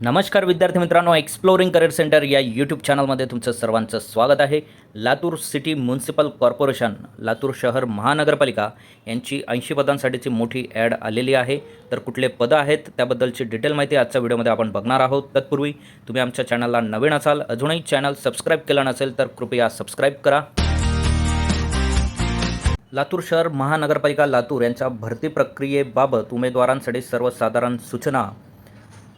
नमस्कार विद्यार्थी मित्रांनो एक्सप्लोरिंग करिअर सेंटर या यूट्यूब चॅनलमध्ये तुमचं सर्वांचं स्वागत आहे. Latur city municipal corporation Latur शहर महानगरपालिका यांची ऐंशी पदांसाठीची मोठी ॲड आलेली आहे. तर कुठले पदं आहेत त्याबद्दलची डिटेल माहिती आजच्या व्हिडिओमध्ये आपण बघणार आहोत. तत्पूर्वी तुम्ही आमच्या चॅनलला नवीन असाल अजूनही चॅनल सबस्क्राईब केलं नसेल तर कृपया सबस्क्राईब करा. लातूर शहर महानगरपालिका लातूर यांच्या भरती प्रक्रियेबाबत उमेदवारांसाठी सर्वसाधारण सूचना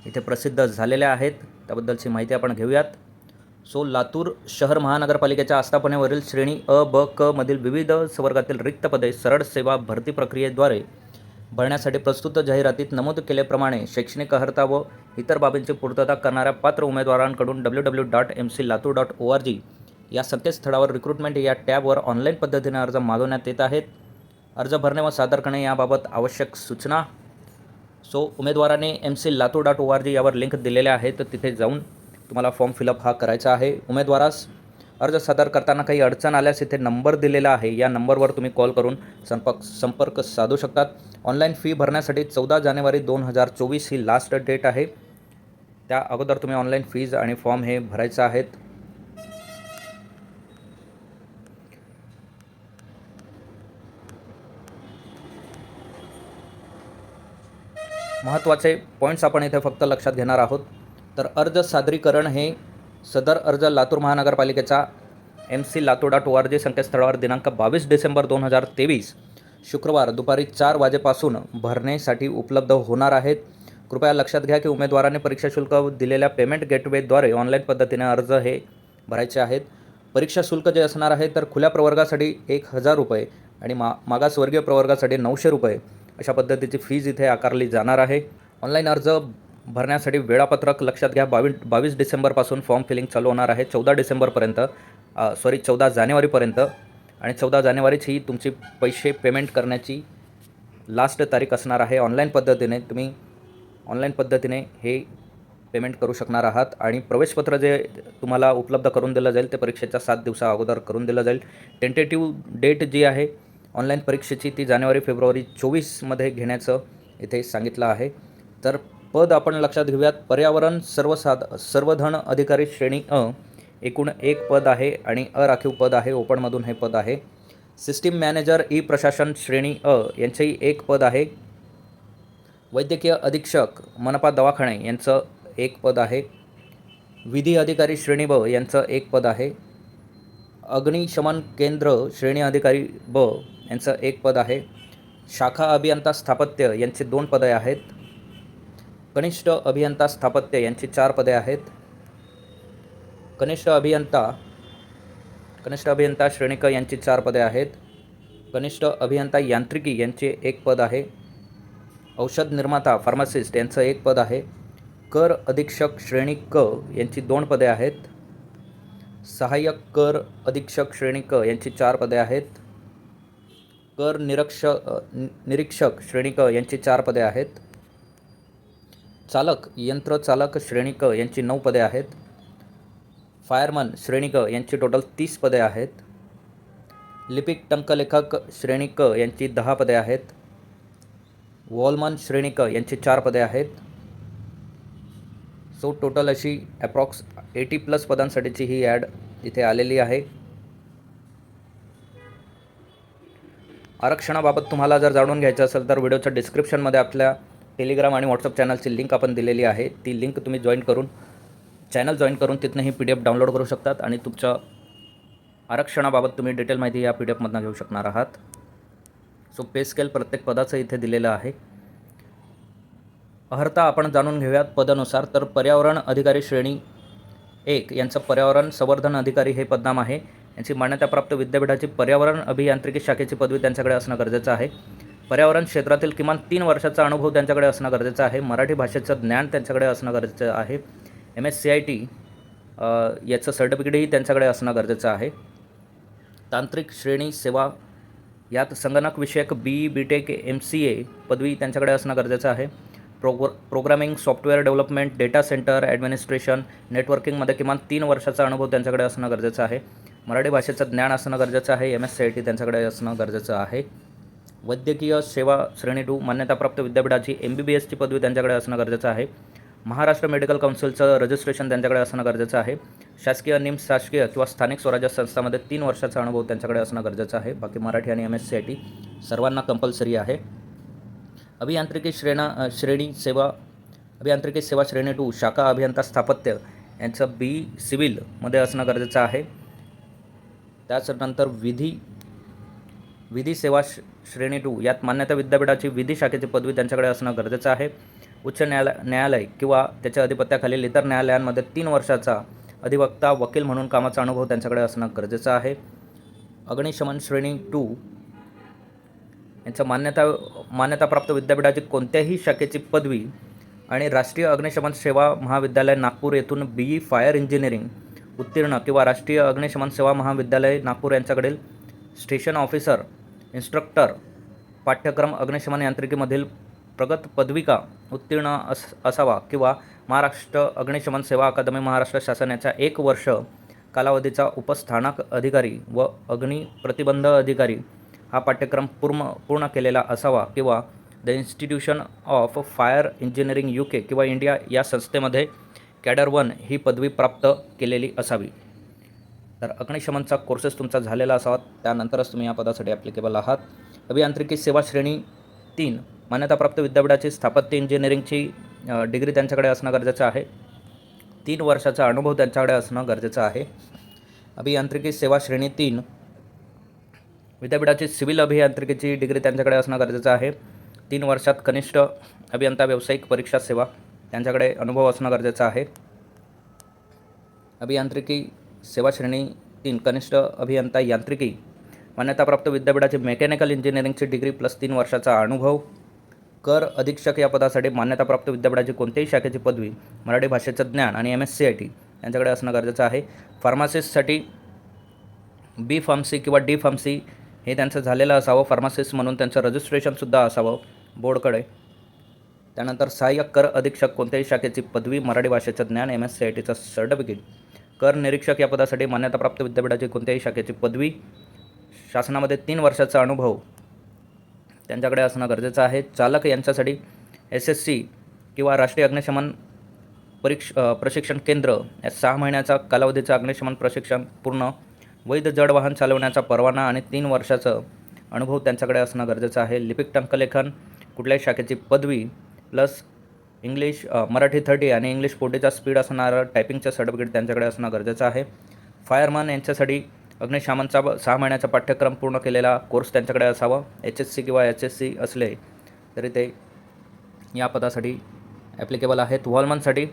इथे प्रसिद्ध झालेल्या आहेत. त्याबद्दलची माहिती आपण घेऊयात. सो लातूर शहर महानगरपालिकेच्या आस्थापनेवरील श्रेणी अ ब क मधील विविध संवर्गातील रिक्त पदे सरळ सेवा भरती प्रक्रियेद्वारे भरण्यासाठी प्रस्तुत जाहिरातीत नमूद केल्याप्रमाणे शैक्षणिक अर्हता व इतर बाबींची पूर्तता करणाऱ्या पात्र उमेदवारांकडून W W dot M C Latur dot O R G या संकेतस्थळावर रिक्रुटमेंट या टॅबवर ऑनलाईन पद्धतीने अर्ज मागवण्यात येत आहेत. अर्ज भरणे व सादर करणे याबाबत आवश्यक सूचना सो उमेदवाराने M C Latur dot O R G यावर लिंक दिलेले आहे तर तिथे जाऊन तुम्हाला फॉर्म फिलअप हा करायचा आहे. उमेदवारास अर्ज सादर करताना काही अडचण आल्यास इथे नंबर दिलेला आहे. या नंबरवर तुम्ही कॉल करून संपर्क संपर्क साधू शकतात. ऑनलाईन फी भरण्यासाठी चौदा जानेवारी दोन हजार चोवीस ही लास्ट डेट आहे. त्या अगोदर तुम्ही ऑनलाईन फीज आणि फॉर्म हे भरायचं आहेत. महत्त्वाचे पॉईंट्स आपण इथे फक्त लक्षात घेणार आहोत. तर अर्ज सादरीकरण हे सदर अर्ज Latur महानगरपालिकेचा M C Latur dot O R G संकेतस्थळावर दिनांक बावीस डिसेंबर दोन हजार तेवीस शुक्रवार दुपारी चार वाजेपासून भरण्यासाठी उपलब्ध होणार आहेत. कृपया लक्षात घ्या की उमेदवाराने परीक्षा शुल्क दिलेल्या पेमेंट गेटवेद्वारे ऑनलाईन पद्धतीने अर्ज हे भरायचे आहेत. परीक्षा शुल्क जे असणार आहे तर खुल्या प्रवर्गासाठी एक हजार रुपये आणि मा मागासवर्गीय प्रवर्गासाठी नऊशे रुपये. अशा पद्धतीची फीज इथे आकारली जाणार आहे. ऑनलाईन अर्ज भरण्यासाठी वेळापत्रक लक्षात घ्या. बावीस बावीस डिसेंबरपासून फॉर्म फिलिंग चालू होणार आहे. चौदा डिसेंबरपर्यंत सॉरी चौदा जानेवारीपर्यंत आणि चौदा जानेवारीच ही तुमची पैसे पेमेंट करण्याची लास्ट तारीख असणार आहे. ऑनलाईन पद्धतीने तुम्ही ऑनलाईन पद्धतीने हे पेमेंट करू शकणार आहात आणि प्रवेशपत्र जे तुम्हाला उपलब्ध करून दिलं जाईल ते परीक्षेच्या सात दिवसा अगोदर करून दिलं जाईल. टेंटेटिव्ह डेट जी आहे ऑनलाईन परीक्षेची ती जानेवारी फेब्रुवारी चोवीसमध्ये घेण्याचं इथे सांगितलं आहे. तर पद आपण लक्षात घेऊयात. पर्यावरण सर्वसाध सर्वधन अधिकारी श्रेणी अ एकूण एक पद आहे आणि अ राखीव पद आहे. ओपनमधून हे पद आहे. सिस्टीम मॅनेजर ई प्रशासन श्रेणी अ यांचंही एक पद आहे. वैद्यकीय अधीक्षक मनपा दवाखाने यांचं एक पद आहे. विधी अधिकारी श्रेणी ब यांचं एक पद आहे. अग्निशमन केंद्र श्रेणी अधिकारी ब यांचं एक पद आहे. शाखा अभियंता स्थापत्य यांची दोन पदे आहेत. कनिष्ठ अभियंता स्थापत्य यांची चार पदे आहेत. कनिष्ठ अभियंता कनिष्ठ अभियंता श्रेणीक यांची चार पदे आहेत. कनिष्ठ अभियंता यांत्रिकी यांचे एक पद आहे. औषध निर्माता फार्मासिस्ट यांचं एक पद आहे. कर अधीक्षक श्रेणी क यांची दोन पदे आहेत. सहाय्यक कर अधीक्षक श्रेणीक यांची चार पदे आहेत. कर निरक्ष निरीक्षक श्रेणीक यांची चार पदे आहेत. चालक यंत्र चालक यांची नऊ पदे आहेत. फायरमन श्रेणीक यांची टोटल तीस पदे आहेत. लिपिक टंकलेखक श्रेणीक यांची दहा पदे आहेत. वॉलमन श्रेणीक यांची चार पदे आहेत. सो टोटल अशी ॲप्रॉक्स एटी प्लस पदांसाठीची ही ॲड इथे आलेली आहे. आरक्षणाबाबत तुम्हाला जर जाणून घ्यायचं असेल तर व्हिडिओच्या डिस्क्रिप्शनमध्ये आपल्या टेलिग्राम आणि व्हॉट्सअप चॅनलची लिंक आपण दिलेली आहे. ती लिंक तुम्ही जॉईन करून चॅनल जॉईन करून तिथनं ही पी डी एफ डाउनलोड करू शकतात आणि तुमच्या आरक्षणाबाबत तुम्ही डिटेल माहिती या पी डी एफमधनं घेऊ शकणार आहात. सो पे स्केल प्रत्येक पदाचं इथे दिलेलं आहे. अर्हता आपण जाणून घेऊयात पदानुसार. तर पर्यावरण अधिकारी श्रेणी एक यांचं पर्यावरण संवर्धन अधिकारी हे पदनाम आहे. यांची मान्यताप्राप्त विद्यापीठाची पर्यावरण अभियांत्रिकी शाखेची पदवी त्यांच्याकडे असणं गरजेचं आहे. पर्यावरण क्षेत्रातील किमान तीन वर्षाचा अनुभव त्यांच्याकडे असणं गरजेचं आहे. मराठी भाषेचं ज्ञान त्यांच्याकडे असणं गरजेचं आहे. M S C I T याचं सर्टिफिकेटही त्यांच्याकडे असणं गरजेचं आहे. तांत्रिक श्रेणी सेवा यात संगणक विषयक B B tech M C A पदवी त्यांच्याकडे असणं गरजेचं आहे. प्रोग्र programming software development data centre administration नेटवर्किंगमध्ये किमान तीन वर्षाचा अनुभव त्यांच्याकडे असणं गरजेचं आहे. मराठी भाषेचं ज्ञान असणं गरजेचं आहे. M S C I T त्यांच्याकडे असणं गरजेचं आहे. वैद्यकीय सेवा श्रेणी टू मान्यताप्राप्त विद्यापीठाची एम बी बी एसची पदवी त्यांच्याकडे असणं गरजेचं आहे. महाराष्ट्र मेडिकल काउन्सिलचं रजिस्ट्रेशन त्यांच्याकडे असणं गरजेचं आहे. शासकीय निम्स शासकीय किंवा स्थानिक स्वराज्य संस्थामध्ये तीन वर्षाचा अनुभव त्यांच्याकडे असणं गरजेचं आहे. बाकी मराठी आणि M S C I T सर्वांना कंपल्सरी आहे. अभियांत्रिकी श्रेणा श्रेणी सेवा अभियांत्रिकी सेवा श्रेणी टू शाखा अभियंता स्थापत्य यांचं बी सिव्हिलमध्ये असणं गरजेचं आहे. त्याच्यानंतर विधी विधी सेवा श श्रेणी टू यात मान्यता विद्यापीठाची विधी शाखेची पदवी त्यांच्याकडे असणं गरजेचं आहे. उच्च न्यायालय न्यायालय किंवा त्याच्या अधिपत्याखालील इतर न्यायालयांमध्ये तीन वर्षाचा अधिवक्ता वकील म्हणून कामाचा अनुभव त्यांच्याकडे असणं गरजेचं आहे. अग्निशमन श्रेणी टू यांचं मान्यता मान्यताप्राप्त विद्यापीठाची कोणत्याही शाखेची पदवी आणि राष्ट्रीय अग्निशमन सेवा महाविद्यालय नागपूर येथून बी ई फायर इंजिनिअरिंग उत्तीर्ण किंवा राष्ट्रीय अग्निशमन सेवा महाविद्यालय नागपूर यांच्याकडील स्टेशन ऑफिसर इन्स्ट्रक्टर पाठ्यक्रम अग्निशमन यांत्रिकीमधील प्रगत पदविका उत्तीर्ण अस असावा किंवा महाराष्ट्र अग्निशमन सेवा अकादमी महाराष्ट्र शासनाच्या एक वर्ष कालावधीचा उपस्थानक अधिकारी व अग्नि प्रतिबंध अधिकारी हा पाठ्यक्रम पूर्ण पूर्ण केलेला असावा किंवा the institution of fire engineering U K किंवा इंडिया या संस्थेमध्ये कॅडर वन ही पदवी प्राप्त केलेली असावी. तर अग्निशमनचा कोर्सेस तुमचा झालेला असावा. त्यानंतरच तुम्ही या पदासाठी ॲप्लिकेबल आहात. अभियांत्रिकी सेवा श्रेणी तीन मान्यताप्राप्त विद्यापीठाची स्थापत्य इंजिनिअरिंगची डिग्री त्यांच्याकडे असणं गरजेचं आहे. तीन वर्षाचा अनुभव त्यांच्याकडे असणं गरजेचं आहे. अभियांत्रिकी सेवा श्रेणी तीन विद्यापीठाची सिव्हिल अभियांत्रिकीची डिग्री त्यांच्याकडे असणं गरजेचं आहे. तीन वर्षात कनिष्ठ अभियंता व्यावसायिक परीक्षा सेवा त्यांच्याकडे अनुभव असणं गरजेचं आहे. अभियांत्रिकी सेवा श्रेणी तीन कनिष्ठ अभियंता यांत्रिकी मान्यताप्राप्त विद्यापीठाची मेकॅनिकल इंजिनिअरिंगची डिग्री प्लस तीन वर्षाचा अनुभव कर अधीक्षक या पदासाठी मान्यताप्राप्त विद्यापीठाची कोणत्याही शाखेची पदवी मराठी भाषेचं ज्ञान आणि M S C I T यांच्याकडे असणं गरजेचं आहे. फार्मासिस्टसाठी बी फार्मसी किंवा डी फार्मसी हे त्यांचं झालेलं असावं फार्मासिस्ट म्हणून त्यांचं रजिस्ट्रेशनसुद्धा असावं बोर्डकडे. त्यानंतर सहाय्यक कर अधीक्षक कोणत्याही शाखेची पदवी मराठी भाषेचं ज्ञान एम एस सी आय टीचं सर्टिफिकेट कर निरीक्षक या पदासाठी मान्यताप्राप्त विद्यापीठाची कोणत्याही शाखेची पदवी. शासनामध्ये तीन वर्षाचा अनुभव त्यांच्याकडे असणं गरजेचं आहे. चालक यांच्यासाठी एस एस सी किंवा राष्ट्रीय अग्निशमन परीक्ष प्रशिक्षण केंद्र या सहा महिन्याचा कालावधीचं अग्निशमन प्रशिक्षण पूर्ण वैध जड वाहन चालवण्याचा परवाना आणि तीन वर्षाचं अनुभव त्यांच्याकडे असणं गरजेचं आहे. लिपिक टंकलेखन कुठल्याही शाखेची पदवी प्लस इंग्लिश मराठी थर्टी आणि इंग्लिश फोर्टीचा स्पीड असणारं टायपिंगचं सर्टिफिकेट त्यांच्याकडे असणं गरजेचं आहे. फायरमन यांच्यासाठी अग्निशामनचा ब- सहा महिन्याचा पाठ्यक्रम पूर्ण केलेला कोर्स त्यांच्याकडे असावा. एच एस सी किंवा एच एस सी असले तरी ते या पदासाठी ॲप्लिकेबल आहेत. वॉलमनसाठी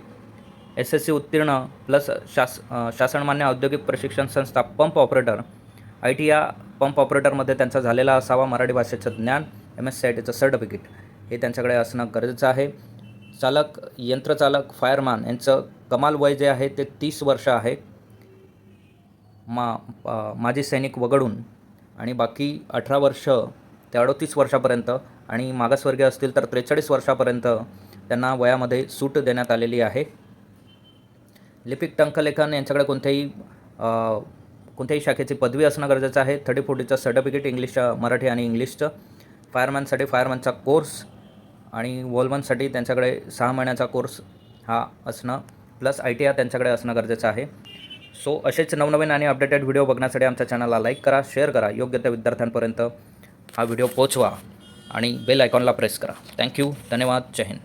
एस एस सी उत्तीर्ण प्लस शास शासनमान्य औद्योगिक प्रशिक्षण संस्था पंप ऑपरेटर. आय टी या पंप ऑपरेटरमध्ये त्यांचा झालेला असावा मराठी भाषेचं ज्ञान एम एस सी आय टीचं सर्टिफिकेट. हे त्यांच्याकडे असणं गरजेचं आहे. चालक यंत्रचालक फायरमॅन यांचं कमाल वय जे आहे ते तीस वर्ष आहे. मा माजी सैनिक वगळून आणि बाकी अठरा वर्ष ते अडतीस वर्षापर्यंत आणि मागासवर्गीय असतील तर त्रेचाळीस वर्षापर्यंत त्यांना वयामध्ये सूट देण्यात आलेली आहे. लिपिक टंकलेखन यांच्याकडे कोणत्याही कोणत्याही शाखेची पदवी असणं गरजेचं आहे. थर्टी फोर्टीचं सर्टिफिकेट इंग्लिशच्या मराठी आणि इंग्लिशचं. फायरमॅनसाठी फायरमॅनचा कोर्स आणि वॉलमनसाठी त्यांच्याकडे सहा महिन्याचा कोर्स हा असणं प्लस आय टी आर त्यांच्याकडे असणं गरजेचं आहे. सो असेच नवनवीन आणि अपडेटेड व्हिडिओ बघण्यासाठी आमच्या चॅनलला लाईक करा शेअर करा योग्य त्या विद्यार्थ्यांपर्यंत हा व्हिडिओ पोचवा आणि बेल आयकॉनला प्रेस करा. थँक्यू धन्यवाद जय हिंद.